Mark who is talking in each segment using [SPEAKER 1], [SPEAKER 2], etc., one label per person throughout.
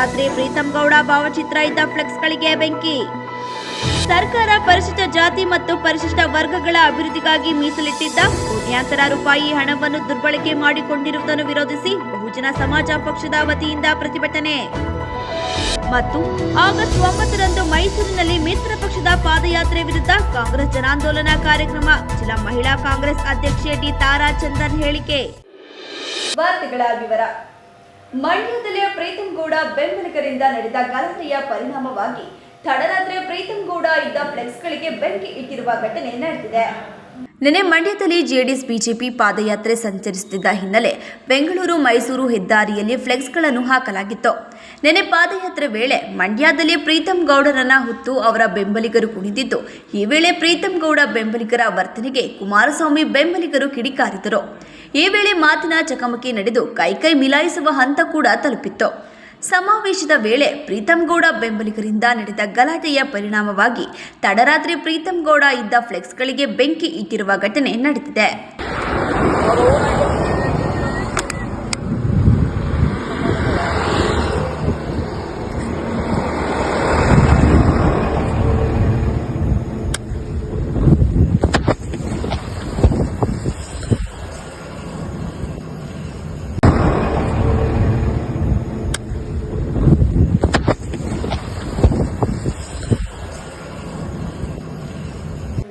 [SPEAKER 1] ತಡರಾತ್ರಿ ಪ್ರೀತಂ ಗೌಡ ಭಾವಚಿತ್ರ ಇದ್ದ ಫ್ಲೆಕ್ಸ್ಗಳಿಗೆ ಬೆಂಕಿ. ಸರ್ಕಾರ ಪರಿಶಿಷ್ಟ ಜಾತಿ ಮತ್ತು ಪರಿಶಿಷ್ಟ ವರ್ಗಗಳ ಅಭಿವೃದ್ಧಿಗಾಗಿ ಮೀಸಲಿಟ್ಟಿದ್ದ ಕೋಟ್ಯಾಂತರ ರೂಪಾಯಿ ಹಣವನ್ನು ದುರ್ಬಳಕೆ ಮಾಡಿಕೊಂಡಿರುವುದನ್ನು ವಿರೋಧಿಸಿ ಬಹುಜನ ಸಮಾಜ ಪಕ್ಷದ ವತಿಯಿಂದ ಪ್ರತಿಭಟನೆ. ಮತ್ತು ಆಗಸ್ಟ್ ಒಂಬತ್ತರಂದು ಮೈಸೂರಿನಲ್ಲಿ ಮಿತ್ರ ಪಕ್ಷದ ಪಾದಯಾತ್ರೆ ವಿರುದ್ಧ ಕಾಂಗ್ರೆಸ್ ಜನಾಂದೋಲನ ಕಾರ್ಯಕ್ರಮ, ಜಿಲ್ಲಾ ಮಹಿಳಾ ಕಾಂಗ್ರೆಸ್ ಅಧ್ಯಕ್ಷೆ ಡಿ. ತಾರಾ ಚಂದನ್ ಹೇಳಿಕೆ.
[SPEAKER 2] ವಾರ್ತೆಗಳ ವಿವರ. ಮಂಡ್ಯದಲ್ಲಿ ಪ್ರೀತಂ ಗೌಡ ಬೆಂಬಲಿಗರಿಂದ ನಡೆದ ಗಲಭೆಯ ಪರಿಣಾಮವಾಗಿ ತಡರಾತ್ರಿ ಪ್ರೀತಂ ಗೌಡ ಇದ್ದ ಫ್ಲೆಕ್ಸ್ಗಳಿಗೆ ಬೆಂಕಿ ಇಟ್ಟಿರುವ ಘಟನೆ ನಡೆದಿದೆ.
[SPEAKER 1] ನಿನ್ನೆ ಮಂಡ್ಯದಲ್ಲಿ ಜೆಡಿಎಸ್, ಬಿಜೆಪಿ ಪಾದಯಾತ್ರೆ ಸಂಚರಿಸುತ್ತಿದ್ದ ಹಿನ್ನೆಲೆ ಬೆಂಗಳೂರು, ಮೈಸೂರು ಹೆದ್ದಾರಿಯಲ್ಲಿ ಫ್ಲೆಕ್ಸ್ಗಳನ್ನು ಹಾಕಲಾಗಿತ್ತು. ನಿನ್ನೆ ಪಾದಯಾತ್ರೆ ವೇಳೆ ಮಂಡ್ಯದಲ್ಲಿ ಪ್ರೀತಂ ಗೌಡರನ್ನ ಹೊತ್ತು ಅವರ ಬೆಂಬಲಿಗರು ಕುಣಿದಿದ್ದು, ಈ ವೇಳೆ ಪ್ರೀತಂ ಗೌಡ ಬೆಂಬಲಿಗರ ವರ್ತನೆಗೆ ಕುಮಾರಸ್ವಾಮಿ ಬೆಂಬಲಿಗರು ಕಿಡಿಕಾರಿದರು. ಈ ವೇಳೆ ಮಾತಿನ ಚಕಮಕಿ ನಡೆದು ಕೈಕೈ ಮಿಲಾಯಿಸುವ ಹಂತ ಕೂಡ ತಲುಪಿತ್ತು. ಸಮಾವೇಶದ ವೇಳೆ ಪ್ರೀತಂ ಗೌಡ ಬೆಂಬಲಿಗರಿಂದ ನಡೆದ ಗಲಾಟೆಯ ಪರಿಣಾಮವಾಗಿ ತಡರಾತ್ರಿ ಪ್ರೀತಂ ಗೌಡ ಇದ್ದ ಫ್ಲೆಕ್ಸ್ಗಳಿಗೆ ಬೆಂಕಿ ಇಟ್ಟಿರುವ ಘಟನೆ ನಡೆದಿದೆ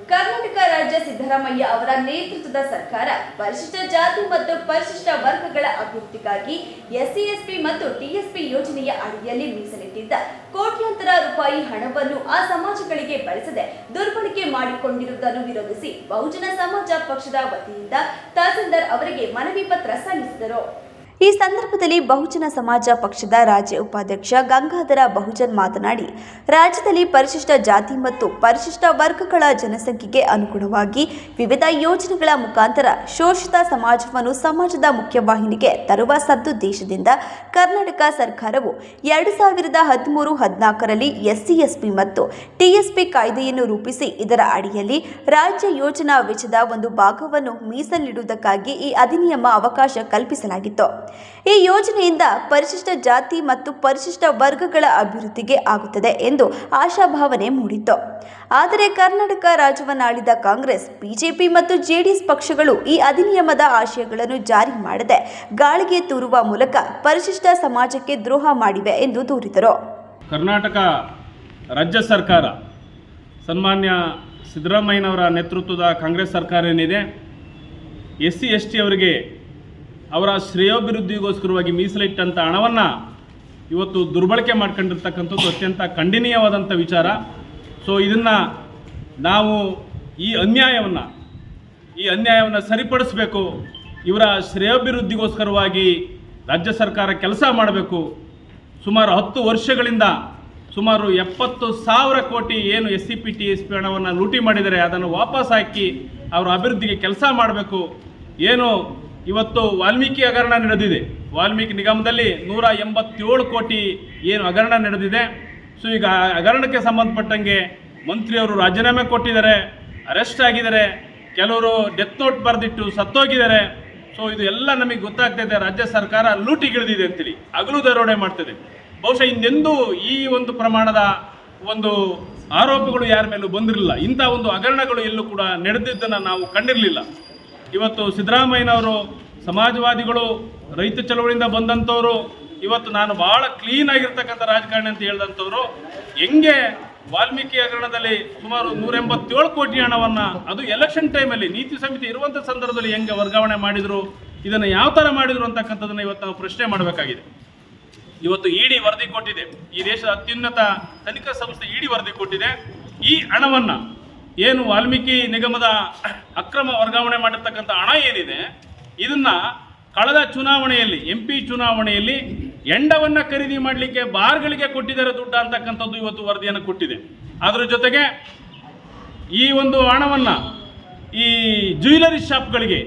[SPEAKER 2] ಕರ್ನಾಟಕ ರಾಜ್ಯ ಸಿದ್ದರಾಮಯ್ಯ ಅವರ ನೇತೃತ್ವದ ಸರ್ಕಾರ ಪರಿಶಿಷ್ಟ ಜಾತಿ ಮತ್ತು ಪರಿಶಿಷ್ಟ ವರ್ಗಗಳ ಅಭಿವೃದ್ಧಿಗಾಗಿ ಎಸ್ಸಿ ಎಸ್ಪಿ ಮತ್ತು ಟಿಎಸ್ಪಿ ಯೋಜನೆಯ ಅಡಿಯಲ್ಲಿ ಮೀಸಲಿಟ್ಟಿದ್ದ ಕೋಟ್ಯಾಂತರ ರೂಪಾಯಿ ಹಣವನ್ನು ಆ ಸಮಾಜಗಳಿಗೆ ಬಳಸದೆ ದುರ್ಬಳಕೆ ಮಾಡಿಕೊಂಡಿರುವುದನ್ನು ವಿರೋಧಿಸಿ ಬಹುಜನ ಸಮಾಜ ಪಕ್ಷದ ವತಿಯಿಂದ ತಹಸೀಲ್ದಾರ್ ಅವರಿಗೆ ಮನವಿ ಪತ್ರ ಸಲ್ಲಿಸಿದರು.
[SPEAKER 1] ಈ ಸಂದರ್ಭದಲ್ಲಿ ಬಹುಜನ ಸಮಾಜ ಪಕ್ಷದ ರಾಜ್ಯ ಉಪಾಧ್ಯಕ್ಷ ಗಂಗಾಧರ ಬಹುಜನ್ ಮಾತನಾಡಿ, ರಾಜ್ಯದಲ್ಲಿ ಪರಿಶಿಷ್ಟ ಜಾತಿ ಮತ್ತು ಪರಿಶಿಷ್ಟ ವರ್ಗಗಳ ಜನಸಂಖ್ಯೆಗೆ ಅನುಗುಣವಾಗಿ ವಿವಿಧ ಯೋಜನೆಗಳ ಮುಖಾಂತರ ಶೋಷಿತ ಸಮಾಜವನ್ನು ಸಮಾಜದ ಮುಖ್ಯವಾಹಿನಿಗೆ ತರುವ ಸದ್ದುದ್ದೇಶದಿಂದ ಕರ್ನಾಟಕ ಸರ್ಕಾರವು ಎರಡು ಸಾವಿರದ ಹದಿಮೂರು ಹದಿನಾಲ್ಕರಲ್ಲಿ ಎಸ್ಸಿ ಎಸ್ಪಿ ಮತ್ತು ಟಿಎಸ್ಪಿ ಕಾಯ್ದೆಯನ್ನು ರೂಪಿಸಿ ಇದರ ಅಡಿಯಲ್ಲಿ ರಾಜ್ಯ ಯೋಜನಾ ವೆಚ್ಚದ ಒಂದು ಭಾಗವನ್ನು ಮೀಸಲಿಡುವುದಕ್ಕಾಗಿ ಈ ಅಧಿನಿಯಮ ಅವಕಾಶ ಕಲ್ಪಿಸಲಾಗಿತ್ತು. ಈ ಯೋಜನೆಯಿಂದ ಪರಿಶಿಷ್ಟ ಜಾತಿ ಮತ್ತು ಪರಿಶಿಷ್ಟ ವರ್ಗಗಳ ಅಭಿವೃದ್ಧಿಗೆ ಆಗುತ್ತದೆ ಎಂದು ಆಶಾಭಾವನೆ ಮೂಡಿತ್ತು. ಆದರೆ ಕರ್ನಾಟಕ ರಾಜ್ಯವನ್ನಾಳಿದ ಕಾಂಗ್ರೆಸ್, ಬಿಜೆಪಿ ಮತ್ತು ಜೆಡಿಎಸ್ ಪಕ್ಷಗಳು ಈ ಅಧಿನಿಯಮದ ಆಶಯಗಳನ್ನು ಜಾರಿ ಮಾಡದೆ ಗಾಳಿಗೆ ತೂರುವ ಮೂಲಕ ಪರಿಶಿಷ್ಟ ಸಮಾಜಕ್ಕೆ ದ್ರೋಹ ಮಾಡಿವೆ ಎಂದು ದೂರಿದರು.
[SPEAKER 3] ಕರ್ನಾಟಕ ರಾಜ್ಯ ಸರ್ಕಾರ, ಸನ್ಮಾನ್ಯ ಸಿದ್ದರಾಮಯ್ಯನವರ ನೇತೃತ್ವದ ಕಾಂಗ್ರೆಸ್ ಸರ್ಕಾರ ಏನಿದೆ? ಎಸ್ ಸಿ ಎಸ್ ಟಿ ಅವರಿಗೆ ಅವರ ಶ್ರೇಯೋಭಿವೃದ್ಧಿಗೋಸ್ಕರವಾಗಿ ಮೀಸಲಿಟ್ಟಂಥ ಹಣವನ್ನು ಇವತ್ತು ದುರ್ಬಳಕೆ ಮಾಡ್ಕೊಂಡಿರ್ತಕ್ಕಂಥದ್ದು ಅತ್ಯಂತ ಖಂಡನೀಯವಾದಂಥ ವಿಚಾರ. ಸೊ ಇದನ್ನು ನಾವು ಈ ಅನ್ಯಾಯವನ್ನು ಈ ಅನ್ಯಾಯವನ್ನು ಸರಿಪಡಿಸಬೇಕು, ಇವರ ಶ್ರೇಯೋಭಿವೃದ್ಧಿಗೋಸ್ಕರವಾಗಿ ರಾಜ್ಯ ಸರ್ಕಾರ ಕೆಲಸ ಮಾಡಬೇಕು. ಸುಮಾರು ಹತ್ತು ವರ್ಷಗಳಿಂದ ಸುಮಾರು ಎಪ್ಪತ್ತು ಸಾವಿರ ಕೋಟಿ ಏನು S C P T S P ಹಣವನ್ನು ಲೂಟಿ ಮಾಡಿದರೆ ಅದನ್ನು ವಾಪಸ್ ಹಾಕಿ ಅವರ ಅಭಿವೃದ್ಧಿಗೆ ಕೆಲಸ ಮಾಡಬೇಕು. ಏನು ಇವತ್ತು ವಾಲ್ಮೀಕಿ ಹಗರಣ ನಡೆದಿದೆ. ವಾಲ್ಮೀಕಿ ನಿಗಮದಲ್ಲಿ ನೂರ ಎಂಬತ್ತೇಳು ಕೋಟಿ ಏನು ಹಗರಣ ನಡೆದಿದೆ. ಸೊ ಈಗ ಹಗರಣಕ್ಕೆ ಸಂಬಂಧಪಟ್ಟಂಗೆ ಮಂತ್ರಿಯವರು ರಾಜೀನಾಮೆ ಕೊಟ್ಟಿದ್ದಾರೆ, ಅರೆಸ್ಟ್ ಆಗಿದ್ದಾರೆ, ಕೆಲವರು ಡೆತ್ ನೋಟ್ ಬರೆದಿಟ್ಟು ಸತ್ತೋಗಿದ್ದಾರೆ. ಸೊ ಇದು ಎಲ್ಲ ನಮಗೆ ಗೊತ್ತಾಗ್ತಾ ಇದೆ, ರಾಜ್ಯ ಸರ್ಕಾರ ಲೂಟಿಗಿಳಿದಿದೆ ಅಂತೇಳಿ, ಹಗಲು ದರೋಡೆ ಮಾಡ್ತಿದೆ. ಬಹುಶಃ ಇನ್ನೆಂದೂ ಈ ಒಂದು ಪ್ರಮಾಣದ ಒಂದು ಆರೋಪಗಳು ಯಾರ ಮೇಲೂ ಬಂದಿರಲಿಲ್ಲ. ಇಂಥ ಒಂದು ಹಗರಣಗಳು ಎಲ್ಲೂ ಕೂಡ ನಡೆದಿದ್ದನ್ನು ನಾವು ಕಂಡಿರಲಿಲ್ಲ. ಇವತ್ತು ಸಿದ್ದರಾಮಯ್ಯನವರು ಸಮಾಜವಾದಿಗಳು, ರೈತ ಚಳವಳಿಯಿಂದ ಬಂದಂಥವರು, ಇವತ್ತು ನಾನು ಭಾಳ ಕ್ಲೀನ್ ಆಗಿರ್ತಕ್ಕಂಥ ರಾಜಕಾರಣಿ ಅಂತ ಹೇಳಿದಂಥವ್ರು, ಹೆಂಗೆ ವಾಲ್ಮೀಕಿ ಹಗರಣದಲ್ಲಿ ಸುಮಾರು ನೂರ ಎಂಬತ್ತೇಳು ಕೋಟಿ ಹಣವನ್ನು ಅದು ಎಲೆಕ್ಷನ್ ಟೈಮಲ್ಲಿ ನೀತಿ ಸಮಿತಿ ಇರುವಂಥ ಸಂದರ್ಭದಲ್ಲಿ ಹೆಂಗೆ ವರ್ಗಾವಣೆ ಮಾಡಿದರು, ಇದನ್ನು ಯಾವ ಥರ ಮಾಡಿದರು ಅಂತಕ್ಕಂಥದ್ದನ್ನು ಇವತ್ತು ನಾವು ಪ್ರಶ್ನೆ ಮಾಡಬೇಕಾಗಿದೆ. ಇವತ್ತು ಇಡಿ ವರದಿ ಕೊಟ್ಟಿದೆ. ಈ ದೇಶದ ಅತ್ಯುನ್ನತ ತನಿಖಾ ಸಂಸ್ಥೆ ಇಡಿ ವರದಿ ಕೊಟ್ಟಿದೆ. ಈ ಹಣವನ್ನು ಏನು ವಾಲ್ಮೀಕಿ ನಿಗಮದ ಅಕ್ರಮ ವರ್ಗಾವಣೆ ಮಾಡಿರ್ತಕ್ಕಂಥ ಹಣ ಏನಿದೆ, ಇದನ್ನ ಕಳೆದ ಚುನಾವಣೆಯಲ್ಲಿ ಎಂ ಪಿ ಚುನಾವಣೆಯಲ್ಲಿ ಎಂಡವನ್ನು ಖರೀದಿ ಮಾಡಲಿಕ್ಕೆ ಬಾರ್ಗಳಿಗೆ ಕೊಟ್ಟಿದ್ದಾರೆ ದುಡ್ಡು ಅಂತಕ್ಕಂಥದ್ದು ಇವತ್ತು ವರದಿಯನ್ನು ಕೊಟ್ಟಿದೆ. ಅದರ ಜೊತೆಗೆ ಈ ಒಂದು ಹಣವನ್ನು ಈ ಜ್ಯುವೆಲರಿ ಶಾಪ್ಗಳಿಗೆ,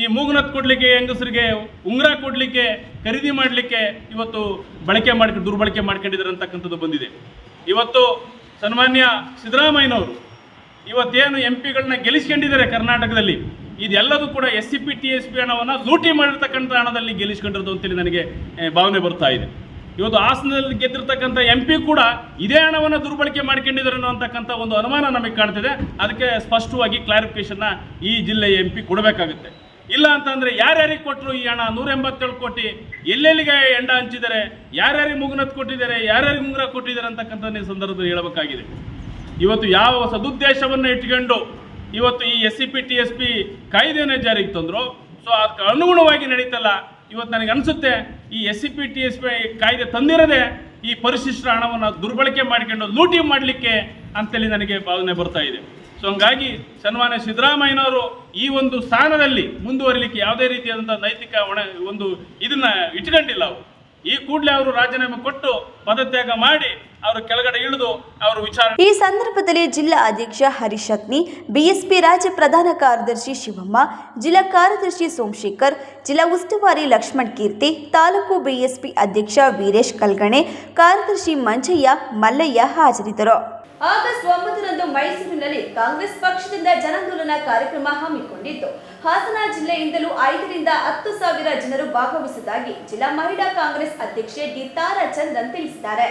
[SPEAKER 3] ಈ ಮೂಗುನತ್ ಕೊಡಲಿಕ್ಕೆ, ಹೆಂಗಸರಿಗೆ ಉಂಗುರ ಕೊಡಲಿಕ್ಕೆ, ಖರೀದಿ ಮಾಡಲಿಕ್ಕೆ ಇವತ್ತು ಬಳಕೆ ಮಾಡಿ ದುರ್ಬಳಕೆ ಮಾಡ್ಕೊಂಡಿದ್ದಾರೆ ಅಂತಕ್ಕಂಥದ್ದು ಬಂದಿದೆ. ಇವತ್ತು ಸನ್ಮಾನ್ಯ ಸಿದ್ದರಾಮಯ್ಯನವರು ಇವತ್ತೇನು ಎಂ ಪಿಗಳನ್ನ ಗೆಲ್ಲಿಸ್ಕೊಂಡಿದ್ದಾರೆ ಕರ್ನಾಟಕದಲ್ಲಿ, ಇದೆಲ್ಲದೂ ಕೂಡ S C P T S P ಹಣವನ್ನು ಲೂಟಿ ಮಾಡಿರ್ತಕ್ಕಂಥ ಹಣದಲ್ಲಿ ಗೆಲ್ಲಿಸ್ಕೊಂಡಿರೋದು ಅಂತೇಳಿ ನನಗೆ ಭಾವನೆ ಬರ್ತಾ ಇದೆ. ಇವತ್ತು ಹಾಸನದಲ್ಲಿ ಗೆದ್ದಿರ್ತಕ್ಕಂಥ ಎಂ ಪಿ ಕೂಡ ಇದೇ ಹಣವನ್ನು ದುರ್ಬಳಕೆ ಮಾಡ್ಕೊಂಡಿದ್ದಾರೆ ಅನ್ನೋಂಥಕ್ಕಂಥ ಒಂದು ಅನುಮಾನ ನಮಗೆ ಕಾಣ್ತಿದೆ. ಅದಕ್ಕೆ ಸ್ಪಷ್ಟವಾಗಿ ಕ್ಲಾರಿಫಿಕೇಶನ್ನ ಈ ಜಿಲ್ಲೆಯ ಎಂ ಪಿ ಕೊಡಬೇಕಾಗುತ್ತೆ. ಇಲ್ಲ ಅಂತಂದ್ರೆ ಯಾರ್ಯಾರಿಗೆ ಕೊಟ್ಟರು ಈ ಹಣ? ನೂರ ಎಂಬತ್ತೇಳು ಕೋಟಿ. ಎಲ್ಲೆಲ್ಲಿಗೆ ಎಂಡ ಹಂಚಿದ್ದಾರೆ? ಯಾರ್ಯಾರಿಗೆ ಮುಗುನತ್ ಕೊಟ್ಟಿದ್ದಾರೆ? ಯಾರ್ಯಾರಿಗೆ ಮುಂಗ್ರ ಕೊಟ್ಟಿದ್ದಾರೆ ಅಂತಕ್ಕಂಥ ಸಂದರ್ಭದಲ್ಲಿ ಹೇಳಬೇಕಾಗಿದೆ. ಇವತ್ತು ಯಾವ ಸದುದ್ದೇಶವನ್ನು ಇಟ್ಕೊಂಡು ಇವತ್ತು ಈ S C P T S P ಕಾಯ್ದೆಯನ್ನು ಜಾರಿಗೆ ತಂದರು. ಸೊ ಅದಕ್ಕೆ ಅನುಗುಣವಾಗಿ ನಡೀತಲ್ಲ. ಇವತ್ತು ನನಗೆ ಅನಿಸುತ್ತೆ, ಈ S C P T S P ಕಾಯ್ದೆ ತಂದಿರದೆ ಈ ಪರಿಶಿಷ್ಟ ಹಣವನ್ನು ದುರ್ಬಳಕೆ ಮಾಡಿಕೊಂಡು ಲೂಟಿ ಮಾಡಲಿಕ್ಕೆ ಅಂತೇಳಿ ನನಗೆ ಭಾವನೆ ಬರ್ತಾ ಇದೆ. ಸೊ ಹಂಗಾಗಿ ಸನ್ಮಾನ್ಯ ಸಿದ್ದರಾಮಯ್ಯನವರು ಈ ಒಂದು ಸ್ಥಾನದಲ್ಲಿ ಮುಂದುವರಿಲಿಕ್ಕೆ ಯಾವುದೇ ರೀತಿಯಾದಂಥ ನೈತಿಕ ಹೊಣೆ, ಒಂದು ಇದನ್ನು ಇಟ್ಕೊಂಡಿಲ್ಲ ಅವರು. ಈ ಕೂಡಲೇ ಅವರು ರಾಜೀನಾಮೆ ಕೊಟ್ಟು ಪದತ್ಯಾಗ ಮಾಡಿ ಅವರು ಕೆಳಗಡೆ ಇಳಿದು ಅವರು ವಿಚಾರ
[SPEAKER 1] ಈ ಸಂದರ್ಭದಲ್ಲಿ ಜಿಲ್ಲಾ ಅಧ್ಯಕ್ಷ ಹರೀಶ್ ಅತ್ನಿ ಬಿಎಸ್ಪಿ ರಾಜ್ಯ ಪ್ರಧಾನ ಕಾರ್ಯದರ್ಶಿ ಶಿವಮ್ಮ, ಜಿಲ್ಲಾ ಕಾರ್ಯದರ್ಶಿ ಸೋಮಶೇಖರ್, ಜಿಲ್ಲಾ ಉಸ್ತುವಾರಿ ಲಕ್ಷ್ಮಣ್ ಕೀರ್ತಿ, ತಾಲೂಕು ಬಿಎಸ್ಪಿ ಅಧ್ಯಕ್ಷ ವೀರೇಶ್ ಕಲ್ಗಣೆ, ಕಾರ್ಯದರ್ಶಿ ಮಂಜಯ್ಯ, ಮಲ್ಲಯ್ಯ ಹಾಜರಿದ್ದರು.
[SPEAKER 2] ಆಗಸ್ಟ್ ಒಂಬತ್ತರಂದು ಮೈಸೂರಿನಲ್ಲಿ ಕಾಂಗ್ರೆಸ್ ಪಕ್ಷದಿಂದ ಜನಾಂದೋಲನ ಕಾರ್ಯಕ್ರಮ ಹಮ್ಮಿಕೊಂಡಿತ್ತು. ಹಾಸನ ಜಿಲ್ಲೆಯಿಂದಲೂ ಐದರಿಂದ ಹತ್ತು ಸಾವಿರ ಜನರು ಭಾಗವಹಿಸುವುದಾಗಿ ಜಿಲ್ಲಾ ಮಹಿಳಾ ಕಾಂಗ್ರೆಸ್ ಅಧ್ಯಕ್ಷೆ ಡಿ ತಾರಾ ಚಂದನ್ ತಿಳಿಸಿದ್ದಾರೆ.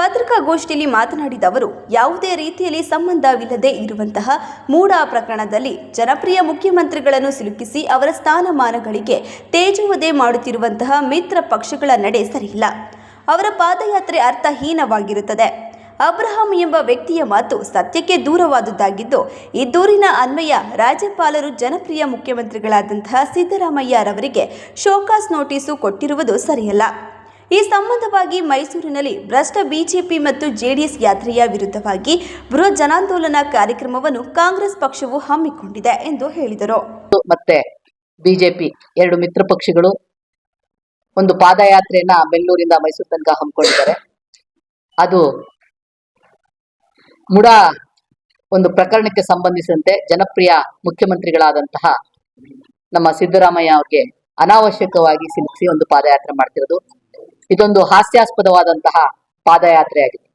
[SPEAKER 1] ಪತ್ರಿಕಾಗೋಷ್ಠಿಯಲ್ಲಿ ಮಾತನಾಡಿದ ಅವರು, ಯಾವುದೇ ರೀತಿಯಲ್ಲಿ ಸಂಬಂಧವಿಲ್ಲದೆ ಇರುವಂತಹ ಮೂಡ ಪ್ರಕರಣದಲ್ಲಿ ಜನಪ್ರಿಯ ಮುಖ್ಯಮಂತ್ರಿಗಳನ್ನು ಸಿಲುಕಿಸಿ ಅವರ ಸ್ಥಾನಮಾನಗಳಿಗೆ ತೇಜುವುದೇ ಮಾಡುತ್ತಿರುವಂತಹ ಮಿತ್ರ ಪಕ್ಷಗಳ ನಡೆ ಸರಿಯಿಲ್ಲ. ಅವರ ಪಾದಯಾತ್ರೆ ಅರ್ಥಹೀನವಾಗಿರುತ್ತದೆ. ಅಬ್ರಹಾಂ ಎಂಬ ವ್ಯಕ್ತಿಯ ಮಾತು ಸತ್ಯಕ್ಕೆ ದೂರವಾದುದಾಗಿದ್ದು ಈ ದೂರಿನ ಅನ್ವಯ ರಾಜ್ಯಪಾಲರು ಜನಪ್ರಿಯ ಮುಖ್ಯಮಂತ್ರಿಗಳಾದಂತಹ ಸಿದ್ದರಾಮಯ್ಯರವರಿಗೆ ಶೋಕಾಸ್ ನೋಟಿಸು ಕೊಟ್ಟಿರುವುದು ಸರಿಯಲ್ಲ. ಈ ಸಂಬಂಧವಾಗಿ ಮೈಸೂರಿನಲ್ಲಿ ಭ್ರಷ್ಟ ಬಿಜೆಪಿ ಮತ್ತು ಜೆಡಿಎಸ್ ಯಾತ್ರೆಯ ವಿರುದ್ಧವಾಗಿ ಬೃಹತ್ ಜನಾಂದೋಲನ ಕಾರ್ಯಕ್ರಮವನ್ನು ಕಾಂಗ್ರೆಸ್ ಪಕ್ಷವು ಹಮ್ಮಿಕೊಂಡಿದೆ ಎಂದು ಹೇಳಿದರು.
[SPEAKER 4] ಮತ್ತೆ ಬಿಜೆಪಿ ಎರಡು ಮಿತ್ರ ಪಕ್ಷಗಳು ಒಂದು ಪಾದಯಾತ್ರೆಯನ್ನ ಬೆಂಗಳೂರಿಂದ ಮೈಸೂರು ತನಕ ಹಮ್ಮಿಕೊಂಡಿದ್ದಾರೆ. ಅದು ಮುಡ ಒಂದು ಪ್ರಕರಣಕ್ಕೆ ಸಂಬಂಧಿಸಿದಂತೆ ಜನಪ್ರಿಯ ಮುಖ್ಯಮಂತ್ರಿಗಳಾದಂತಹ ನಮ್ಮ ಸಿದ್ದರಾಮಯ್ಯ ಅವರಿಗೆ ಅನಾವಶ್ಯಕವಾಗಿ ಸಿಲುಕಿಸಿ ಒಂದು ಪಾದಯಾತ್ರೆ ಮಾಡ್ತಿರೋದು. ಇದೊಂದು ಹಾಸ್ಯಾಸ್ಪದವಾದಂತಹ ಪಾದಯಾತ್ರೆ ಆಗಿದೆ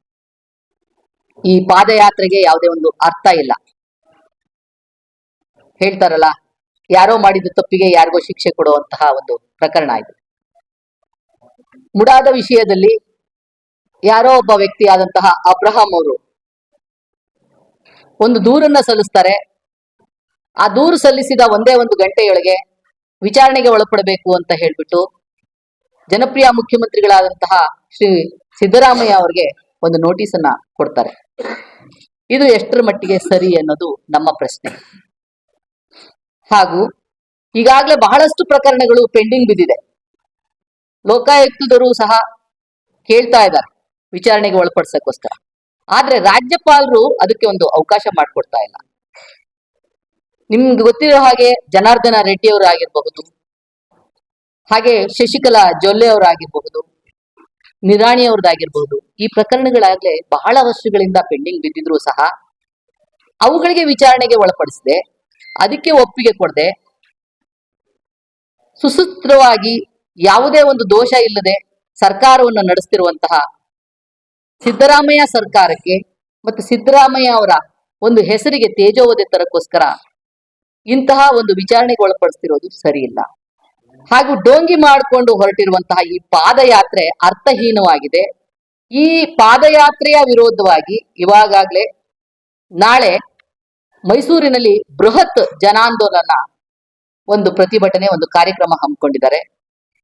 [SPEAKER 4] ಈ ಪಾದಯಾತ್ರೆಗೆ ಯಾವುದೇ ಒಂದು ಅರ್ಥ ಇಲ್ಲ. ಹೇಳ್ತಾರಲ್ಲ, ಯಾರೋ ಮಾಡಿದ ತಪ್ಪಿಗೆ ಯಾರಿಗೋ ಶಿಕ್ಷೆ ಕೊಡುವಂತಹ ಒಂದು ಪ್ರಕರಣ ಇದು. ಮುಡಾದ ವಿಷಯದಲ್ಲಿ ಯಾರೋ ಒಬ್ಬ ವ್ಯಕ್ತಿ ಆದಂತಹ ಅಬ್ರಹಾಂ ಅವರು ಒಂದು ದೂರನ್ನ ಸಲ್ಲಿಸ್ತಾರೆ. ಆ ದೂರು ಸಲ್ಲಿಸಿದ ಒಂದೇ ಒಂದು ಗಂಟೆಯೊಳಗೆ ವಿಚಾರಣೆಗೆ ಒಳಪಡಬೇಕು ಅಂತ ಹೇಳ್ಬಿಟ್ಟು ಜನಪ್ರಿಯ ಮುಖ್ಯಮಂತ್ರಿಗಳಾದಂತಹ ಶ್ರೀ ಸಿದ್ದರಾಮಯ್ಯ ಅವರಿಗೆ ಒಂದು ನೋಟಿಸ್ ಅನ್ನ ಕೊಡ್ತಾರೆ. ಇದು ಎಷ್ಟರ ಮಟ್ಟಿಗೆ ಸರಿ ಅನ್ನೋದು ನಮ್ಮ ಪ್ರಶ್ನೆ. ಹಾಗೂ ಈಗಾಗಲೇ ಬಹಳಷ್ಟು ಪ್ರಕರಣಗಳು ಪೆಂಡಿಂಗ್ ಬಿದ್ದಿದೆ. ಲೋಕಾಯುಕ್ತದವರು ಸಹ ಕೇಳ್ತಾ ಇದ್ದಾರೆ ವಿಚಾರಣೆಗೆ ಒಳಪಡಿಸಕ್ಕೋಸ್ಕರ. ಆದ್ರೆ ರಾಜ್ಯಪಾಲರು ಅದಕ್ಕೆ ಒಂದು ಅವಕಾಶ ಮಾಡಿಕೊಡ್ತಾ ಇಲ್ಲ. ನಿಮ್ಗೆ ಗೊತ್ತಿರೋ ಹಾಗೆ ಜನಾರ್ದನ ರೆಡ್ಡಿ ಆಗಿರಬಹುದು, ಹಾಗೆ ಶಶಿಕಲಾ ಜೊಲ್ಲೆ ಅವರಾಗಿರಬಹುದು ನಿರಾಣಿ ಅವ್ರದ್ದಾಗಿರ್ಬಹುದು ಈ ಪ್ರಕರಣಗಳಾಗ್ಲೇ ಬಹಳ ವರ್ಷಗಳಿಂದ ಪೆಂಡಿಂಗ್ ಬಿದ್ದಿದ್ರು ಸಹ ಅವುಗಳಿಗೆ ವಿಚಾರಣೆಗೆ ಒಳಪಡಿಸಿದೆ, ಅದಕ್ಕೆ ಒಪ್ಪಿಗೆ ಕೊಡದೆ, ಸುಸೂತ್ರವಾಗಿ ಯಾವುದೇ ಒಂದು ದೋಷ ಇಲ್ಲದೆ ಸರ್ಕಾರವನ್ನು ನಡೆಸ್ತಿರುವಂತಹ ಸಿದ್ದರಾಮಯ್ಯ ಸರ್ಕಾರಕ್ಕೆ ಮತ್ತು ಸಿದ್ದರಾಮಯ್ಯ ಅವರ ಒಂದು ಹೆಸರಿಗೆ ತೇಜೋವಧೆ ತರಕ್ಕೋಸ್ಕರ ಇಂತಹ ಒಂದು ವಿಚಾರಣೆಗೆ ಒಳಪಡಿಸ್ತಿರೋದು ಸರಿಯಿಲ್ಲ. ಹಾಗೂ ಡೋಂಗಿ ಮಾಡಿಕೊಂಡು ಹೊರಟಿರುವಂತಹ ಈ ಪಾದಯಾತ್ರೆ ಅರ್ಥಹೀನವಾಗಿದೆ. ಈ ಪಾದಯಾತ್ರೆಯ ವಿರೋಧವಾಗಿ ಇವಾಗಲೇ ನಾಳೆ ಮೈಸೂರಿನಲ್ಲಿ ಬೃಹತ್ ಜನಾಂದೋಲನ ಒಂದು ಪ್ರತಿಭಟನೆ, ಒಂದು ಕಾರ್ಯಕ್ರಮ ಹಮ್ಮಿಕೊಂಡಿದ್ದಾರೆ.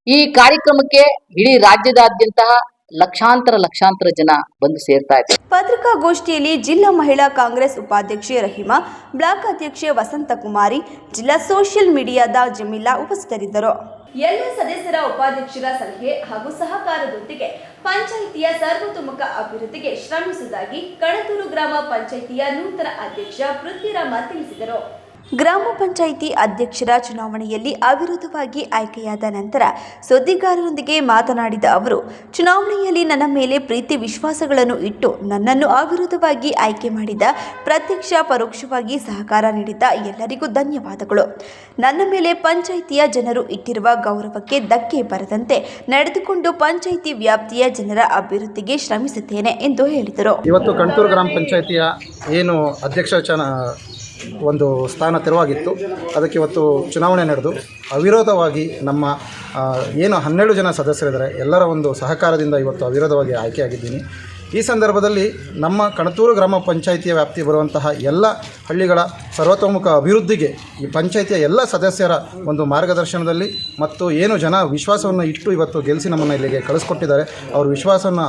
[SPEAKER 4] ಈ ಕಾರ್ಯಕ್ರಮಕ್ಕೆ ಇಡೀ ರಾಜ್ಯದಾದ್ಯಂತ ಲಕ್ಷಾಂತರ ಲಕ್ಷಾಂತರ ಜನ ಬಂದು ಸೇರ್ತಾ ಇದ್ದಾರೆ.
[SPEAKER 1] ಪತ್ರಿಕಾಗೋಷ್ಠಿಯಲ್ಲಿ ಜಿಲ್ಲಾ ಮಹಿಳಾ ಕಾಂಗ್ರೆಸ್ ಉಪಾಧ್ಯಕ್ಷೆ ರಹಿಮಾ, ಬ್ಲಾಕ್ ಅಧ್ಯಕ್ಷೆ ವಸಂತಕುಮಾರಿ ಜಿಲ್ಲಾ ಸೋಷಿಯಲ್ ಮೀಡಿಯಾದ ಜಮೀಲಾ ಉಪಸ್ಥಿತರಿದ್ದರು.
[SPEAKER 2] ಎಲ್ಲ ಸದಸ್ಯರ ಉಪಾಧ್ಯಕ್ಷರ ಸಲಹೆ ಹಾಗೂ ಸಹಕಾರದೊಂದಿಗೆ ಪಂಚಾಯಿತಿಯ ಸರ್ವತೋಮುಖ ಅಭಿವೃದ್ಧಿಗೆ ಶ್ರಮಿಸುವುದಾಗಿ ಕಣತೂರು ಗ್ರಾಮ ಪಂಚಾಯಿತಿಯ ನೂತನ ಅಧ್ಯಕ್ಷ ಪೃಥ್ವಿರಾಮ ತಿಳಿಸಿದರು.
[SPEAKER 1] ಗ್ರಾಮ ಪಂಚಾಯಿತಿ ಅಧ್ಯಕ್ಷರ ಚುನಾವಣೆಯಲ್ಲಿ ಅವಿರೋಧವಾಗಿ ಆಯ್ಕೆಯಾದ ನಂತರ ಸುದ್ದಿಗಾರರೊಂದಿಗೆ ಮಾತನಾಡಿದ ಅವರು, ಚುನಾವಣೆಯಲ್ಲಿ ನನ್ನ ಮೇಲೆ ಪ್ರೀತಿ ವಿಶ್ವಾಸಗಳನ್ನು ಇಟ್ಟು ನನ್ನನ್ನು ಅವಿರೋಧವಾಗಿ ಆಯ್ಕೆ ಮಾಡಿದ ಪ್ರತ್ಯಕ್ಷ ಪರೋಕ್ಷವಾಗಿ ಸಹಕಾರ ನೀಡಿದ ಎಲ್ಲರಿಗೂ ಧನ್ಯವಾದಗಳು. ನನ್ನ ಮೇಲೆ ಪಂಚಾಯಿತಿಯ ಜನರು ಇಟ್ಟಿರುವ ಗೌರವಕ್ಕೆ ಧಕ್ಕೆ ಬರದಂತೆ ನಡೆದುಕೊಂಡು ಪಂಚಾಯಿತಿ ವ್ಯಾಪ್ತಿಯ ಜನರ ಅಭಿವೃದ್ಧಿಗೆ ಶ್ರಮಿಸುತ್ತೇನೆ ಎಂದು ಹೇಳಿದರು.
[SPEAKER 5] ಇವತ್ತು ಕಣ್ತೂರು ಗ್ರಾಮ ಪಂಚಾಯಿತಿಯ ಏನು ಅಧ್ಯಕ್ಷ ಒಂದು ಸ್ಥಾನ ತೆರವಾಗಿತ್ತು. ಅದಕ್ಕೆ ಇವತ್ತು ಚುನಾವಣೆ ನಡೆದು ಅವಿರೋಧವಾಗಿ ನಮ್ಮ ಏನು ಹನ್ನೆರಡು ಜನ ಸದಸ್ಯರಿದ್ದಾರೆ, ಎಲ್ಲರ ಒಂದು ಸಹಕಾರದಿಂದ ಇವತ್ತು ಅವಿರೋಧವಾಗಿ ಆಯ್ಕೆಯಾಗಿದ್ದೀನಿ. ಈ ಸಂದರ್ಭದಲ್ಲಿ ನಮ್ಮ ಕಣತೂರು ಗ್ರಾಮ ಪಂಚಾಯಿತಿಯ ವ್ಯಾಪ್ತಿ ಬರುವಂತಹ ಎಲ್ಲ ಹಳ್ಳಿಗಳ ಸರ್ವತೋಮುಖ ಅಭಿವೃದ್ಧಿಗೆ ಈ ಪಂಚಾಯಿತಿಯ ಎಲ್ಲ ಸದಸ್ಯರ ಒಂದು ಮಾರ್ಗದರ್ಶನದಲ್ಲಿ ಮತ್ತು ಏನು ಜನ ವಿಶ್ವಾಸವನ್ನು ಇಟ್ಟು ಇವತ್ತು ಗೆಲ್ಲಿಸಿ ನಮ್ಮನ್ನು ಇಲ್ಲಿಗೆ ಕಳಿಸ್ಕೊಟ್ಟಿದ್ದಾರೆ, ಅವ್ರ ವಿಶ್ವಾಸವನ್ನು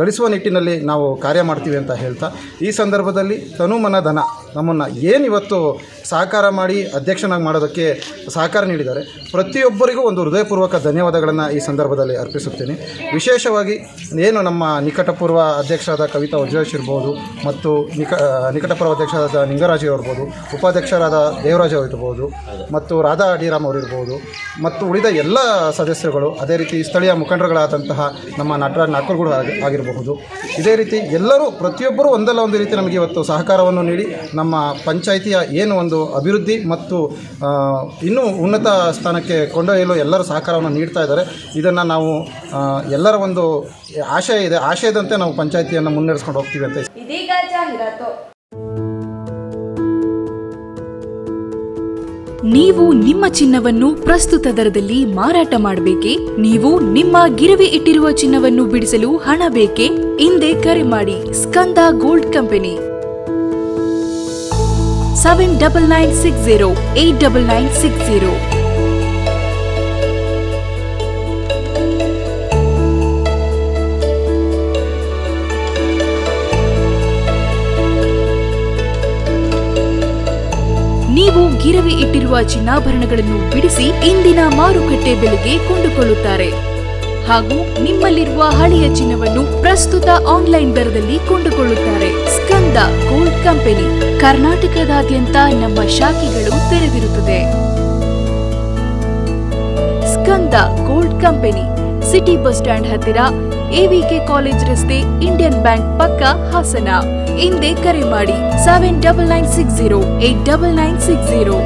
[SPEAKER 5] ಗಳಿಸುವ ನಿಟ್ಟಿನಲ್ಲಿ ನಾವು ಕಾರ್ಯ ಮಾಡ್ತೀವಿ ಅಂತ ಹೇಳ್ತಾ, ಈ ಸಂದರ್ಭದಲ್ಲಿ ತನು ಮನ ಧನ ನಮ್ಮನ್ನು ಏನು ಇವತ್ತು ಸಹಕಾರ ಮಾಡಿ ಅಧ್ಯಕ್ಷನಾಗಿ ಮಾಡೋದಕ್ಕೆ ಸಹಕಾರ ನೀಡಿದ್ದಾರೆ. ಪ್ರತಿಯೊಬ್ಬರಿಗೂ ಒಂದು ಹೃದಯಪೂರ್ವಕ ಧನ್ಯವಾದಗಳನ್ನು ಈ ಸಂದರ್ಭದಲ್ಲಿ ಅರ್ಪಿಸುತ್ತೇನೆ. ವಿಶೇಷವಾಗಿ ಏನು ನಮ್ಮ ನಿಕಟಪೂರ್ವ ಅಧ್ಯಕ್ಷರಾದ ಕವಿತಾ ವಜ್ರೇಶ್ ಇರ್ಬೋದು ಮತ್ತು ನಿಕ ನಿಕಟಪೂರ್ವ ಅಧ್ಯಕ್ಷರಾದ ನಿಂಗರಾಜಿ ಇರ್ಬೋದು, ಉಪಾಧ್ಯಕ್ಷರಾದ ದೇವರಾಜ್ ಇರ್ಬೋದು ಮತ್ತು ರಾಧಾ ಅಡಿರಾಮ್ ಅವರಿರ್ಬೋದು ಮತ್ತು ಉಳಿದ ಎಲ್ಲ ಸದಸ್ಯರುಗಳು, ಅದೇ ರೀತಿ ಸ್ಥಳೀಯ ಮುಖಂಡರುಗಳಾದಂತಹ ನಮ್ಮ ನಟರಾಜ್ ಆಗಿ, ಆಗಿರಬಹುದು. ಇದೇ ರೀತಿ ಎಲ್ಲರೂ ಪ್ರತಿಯೊಬ್ಬರೂ ಒಂದಲ್ಲ ಒಂದು ರೀತಿ ನಮಗೆ ಇವತ್ತು ಸಹಕಾರವನ್ನು ನೀಡಿ ನಮ್ಮ ಪಂಚಾಯಿತಿಯ ಏನು ಒಂದು ಅಭಿವೃದ್ಧಿ ಮತ್ತು ಇನ್ನೂ ಉನ್ನತ ಸ್ಥಾನಕ್ಕೆ ಕೊಂಡೊಯ್ಯಲು ಎಲ್ಲರೂ ಸಹಕಾರವನ್ನು ನೀಡ್ತಾ ಇದ್ದಾರೆ. ಇದನ್ನು ನಾವು ಎಲ್ಲರ ಒಂದು ಆಶಯ ಇದೆ. ಆಶಯದಂತೆ ನಾವು ಪಂಚಾಯಿತಿಯನ್ನು ಮುನ್ನಡೆಸ್ಕೊಂಡು ಹೋಗ್ತೀವಿ ಅಂತ
[SPEAKER 2] ಇದೀಗ ಜಾಹೀರಾತು.
[SPEAKER 6] ನೀವು ನಿಮ್ಮ ಚಿನ್ನವನ್ನು ಪ್ರಸ್ತುತ ದರದಲ್ಲಿ ಮಾರಾಟ ಮಾಡಬೇಕೆ? ನೀವು ನಿಮ್ಮ ಗಿರವಿ ಇಟ್ಟಿರುವ ಚಿನ್ನವನ್ನು ಬಿಡಿಸಲು ಹಣ ಬೇಕೇ? ಹಿಂದೆ ಕರೆ ಮಾಡಿ Skanda gold company. Seven double nine six zero eight double nine six zero ನೀವು ಗಿರವಿ ಇಟ್ಟಿರುವ ಚಿನ್ನಾಭರಣಗಳನ್ನು ಬಿಡಿಸಿ ಇಂದಿನ ಮಾರುಕಟ್ಟೆ ಬೆಲೆಗೆ ಕೊಂಡುಕೊಳ್ಳುತ್ತಾರೆ. ಹಾಗೂ ನಿಮ್ಮಲ್ಲಿರುವ ಹಳೆಯ ಚಿನ್ನವನ್ನು ಪ್ರಸ್ತುತ ಆನ್ಲೈನ್ ದರದಲ್ಲಿ ಕೊಂಡುಕೊಳ್ಳುತ್ತಾರೆ. ಸ್ಕಂದ ಗೋಲ್ಡ್ ಕಂಪನಿ ಕರ್ನಾಟಕದಾದ್ಯಂತ ನಮ್ಮ ಶಾಖೆಗಳು ತೆರೆದಿರುತ್ತದೆ. Skanda gold company, city bus stand ಹತ್ತಿರ, ಎವಿಕೆ ಕಾಲೇಜ್ ರಸ್ತೆ, ಇಂಡಿಯನ್ ಬ್ಯಾಂಕ್ ಪಕ್ಕ ಹಾಸನ. ಹಿಂದೆ ಕರೆ ಮಾಡಿ, seven double nine six zero, eight double nine six zero.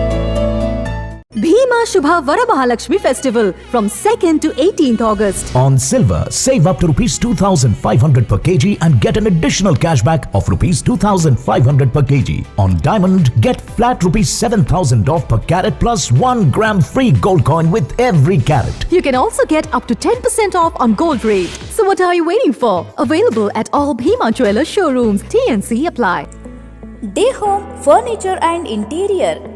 [SPEAKER 7] Bhima Shubha Varamahalakshmi Festival from 2nd to 18th August.
[SPEAKER 8] On silver, save up to rupees 2500 per kg and get an additional cashback of rupees 2500 per kg. On diamond, get flat rupees 7000 off per carat plus 1 gram free gold coin with every carat.
[SPEAKER 7] You can also get up to 10% off on gold rate. So what are you waiting for? Available at all Bhima Jeweler showrooms. TNC apply.
[SPEAKER 9] Day Home Furniture and Interior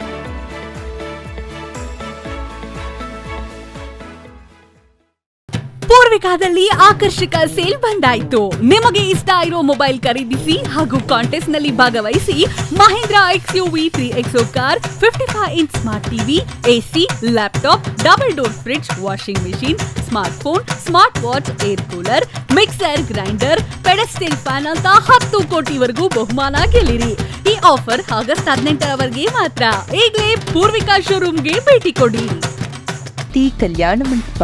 [SPEAKER 6] ಪೂರ್ವಿಕಾದಲ್ಲಿ ಆಕರ್ಷಕ sale ಬಂದಾಯಿತು. ನಿಮಗೆ ಇಷ್ಟ ಇರೋ mobile ಖರೀದಿಸಿ ಹಾಗೂ ಕಾಂಟೆಸ್ಟ್ನಲ್ಲಿ ಭಾಗವಹಿಸಿ Mahindra X U V three XO car fifty five inch smart TV AC laptop double door fridge washing machine smart phone smart watch air cooler mixer grinder pedestal fan ಅಂತ ಹತ್ತು ಕೋಟಿವರೆಗೂ ಬಹುಮಾನ ಗೆಲ್ಲಿರಿ. ಈ ಆಫರ್ ಆಗಸ್ಟ್ ಹದಿನೆಂಟರವರೆಗೆ ಮಾತ್ರ. ಈಗಲೇ ಪೂರ್ವಿಕಾ ಶೋರೂಮ್ಗೆ ಭೇಟಿ ಕೊಡಿ.
[SPEAKER 10] Kalyana Mantapa.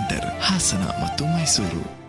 [SPEAKER 11] Centre Hassan ಮತ್ತು ಮೈಸೂರು.